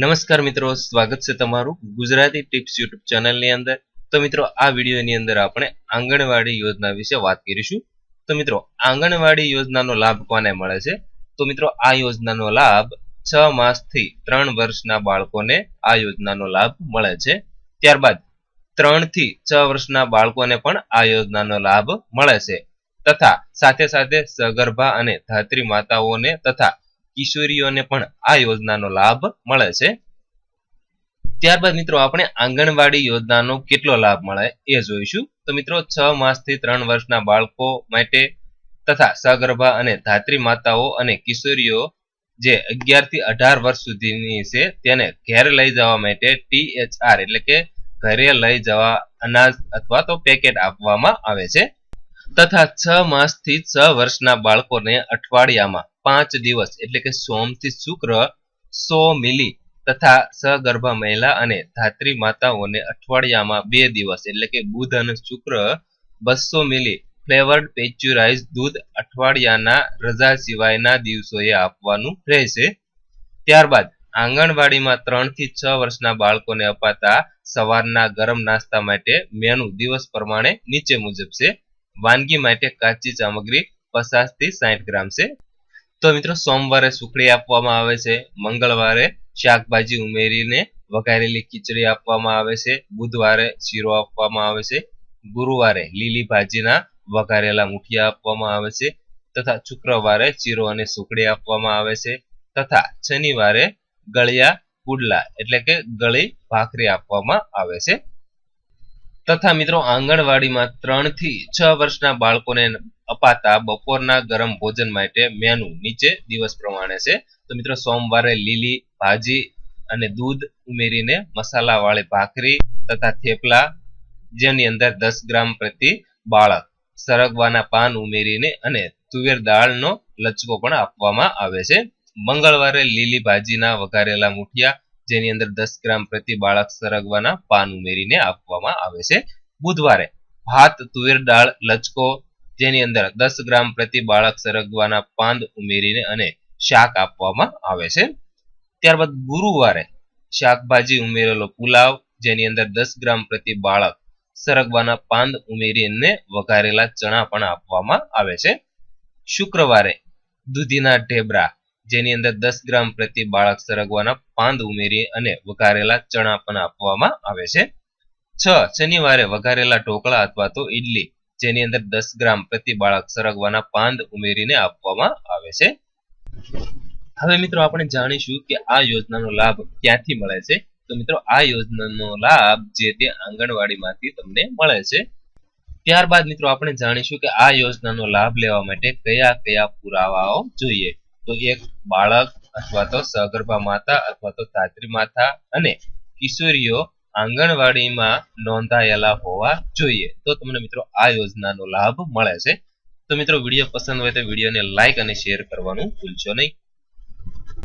નમસ્કાર મિત્રો, સ્વાગત છે તમારું ગુજરાતી ટિપ્સ યુટ્યુબ ચેનલની અંદર. તો મિત્રો, આ વિડીયોની અંદર આપણે આંગણવાડી યોજના વિશે વાત કરીશું. તો મિત્રો, આંગણવાડી યોજનાનો લાભ કોને મળે છે? તો મિત્રો, આ યોજનાનો લાભ છ માસથી ત્રણ વર્ષના બાળકોને આ યોજનાનો લાભ મળે છે. ત્યારબાદ, ત્રણથી છ વર્ષના બાળકોને પણ આ યોજનાનો લાભ મળે છે. તથા, સાથે સાથે સગર્ભા અને ધાત્રી માતાઓને તથા કિશોરીઓને પણ આ યોજનાનો લાભ મળે છે. ત્યારબાદ મિત્રો આપણે આંગણવાડી યોજનાનો કેટલો લાભ મળે એ જોઈશું. તો મિત્રો છ માસથી ત્રણ વર્ષના બાળકો માટે તથા સગર્ભા અને ધાત્રી માતાઓ અને કિશોરીઓ જે અગિયારથી અઢાર વર્ષ સુધીની છે તેને ઘેર લઈ જવા માટે ટીએચઆર એટલે કે ઘરે લઈ જવા અનાજ અથવા તો પેકેટ આપવામાં આવે છે. તથા છ માસથી છ વર્ષના બાળકોને અઠવાડિયામાં પાંચ દિવસ, એટલે કે સોમથી શુક્ર, સો મિલી તથા સગર્ભા મહિલા અને ધાત્રી માતાઓને અઠવાડિયામાં બે દિવસ, એટલે કે બુધ અને શુક્ર, બસો મિલી ફ્લેવર્ડ પેચ્યુરાઇઝ દૂધ અઠવાડિયાના રજા સિવાયના દિવસોએ આપવાનું રહેશે. ત્યારબાદ આંગણવાડીમાં ત્રણથી છ વર્ષના બાળકોને અપાતા સવારના ગરમ નાસ્તા માટે મેનુ દિવસ પ્રમાણે નીચે મુજબ છે. વાનગી માટે કાચી સામગ્રી પચાસથી સાઠ ગ્રામ છે. તો મિત્રો, સોમવારે સુખડી આપવામાં આવે છે. મંગળવારે શાકભાજી ઉમેરીને વઘારેલી ખીચડી આપવામાં આવે છે. બુધવારે શીરો આપવામાં આવે છે. ગુરુવારે લીલી ભાજીના વઘારેલા મુઠિયા આપવામાં આવે છે. તથા શુક્રવારે શીરો અને સુખડી આપવામાં આવે છે. તથા શનિવારે ગળિયા પુડલા, એટલે કે ગળી ભાખરી આપવામાં આવે છે. તથા મિત્રો, આંગણવાડીમાં ત્રણથી છ વર્ષના બાળકોને અપાતા બપોરના ગરમ ભોજન માટે મેનુ નીચે દિવસ પ્રમાણે છે. તો મિત્રો, સોમવારે લીલી ભાજી અને દૂધ ઉમેરીને મસાલાવાળી ભાખરી તથા થેપલા, જેની અંદર દસ ગ્રામ પ્રતિ બાળક સરગવાના પાન ઉમેરીને અને તુવેર દાળનો લચકો પણ આપવામાં આવે છે. મંગળવારે લીલી ભાજીના વઘારેલા મુઠિયા જેની અંદર દસ ગ્રામ પ્રતિ બાળક સરગવાના પાન ઉમેરીને આપવામાં આવે છે. બુધવારે ભાત, તુવેર દાળ, લચકો જેની અંદર દસ ગ્રામ પ્રતિ બાળક સરગવાના પાન ઉમેરીને અને શાક આપવામાં આવે છે. ત્યારબાદ ગુરુવારે શાકભાજી ઉમેરેલો પુલાવ જેની અંદર દસ ગ્રામ પ્રતિ બાળક સરગવાના પાંદ ઉમેરીને વઘારેલા ચણા પણ આપવામાં આવે છે. શુક્રવારે દૂધીના ઢેબરા જેની અંદર દસ ગ્રામ પ્રતિ બાળક સરગવાના પાંદ ઉમેરી અને વઘારેલા ચણા પણ આપવામાં આવે છે. છ, શનિવારે વઘારેલા ઢોકળા અથવા તો ઈડલી, જેની અંદર દસ ગ્રામ પ્રતિ બાળક સરગવાના પાંદ ઉમેરીને આપવામાં આવે છે. હવે મિત્રો આપણે જાણીશું કે આ યોજનાનો લાભ ક્યાંથી મળે છે. તો મિત્રો, આ યોજનાનો લાભ જે તે આંગણવાડીમાંથી તમને મળે છે. ત્યારબાદ મિત્રો આપણે જાણીશું કે આ યોજનાનો લાભ લેવા માટે કયા કયા પુરાવાઓ જોઈએ. તો એક બાળક અથવા તો સગર્ભા માતા અથવા તો ધાત્રી માતા અને કિશોરીઓ આંગણવાડીમાં નોંધાયેલા હોવા જોઈએ. તો તમને મિત્રો આ યોજનાનો લાભ મળે છે. તો મિત્રો વીડિયો પસંદ હોય તો વિડીયોને લાઈક અને શેર કરવાનું ભૂલશો નહીં.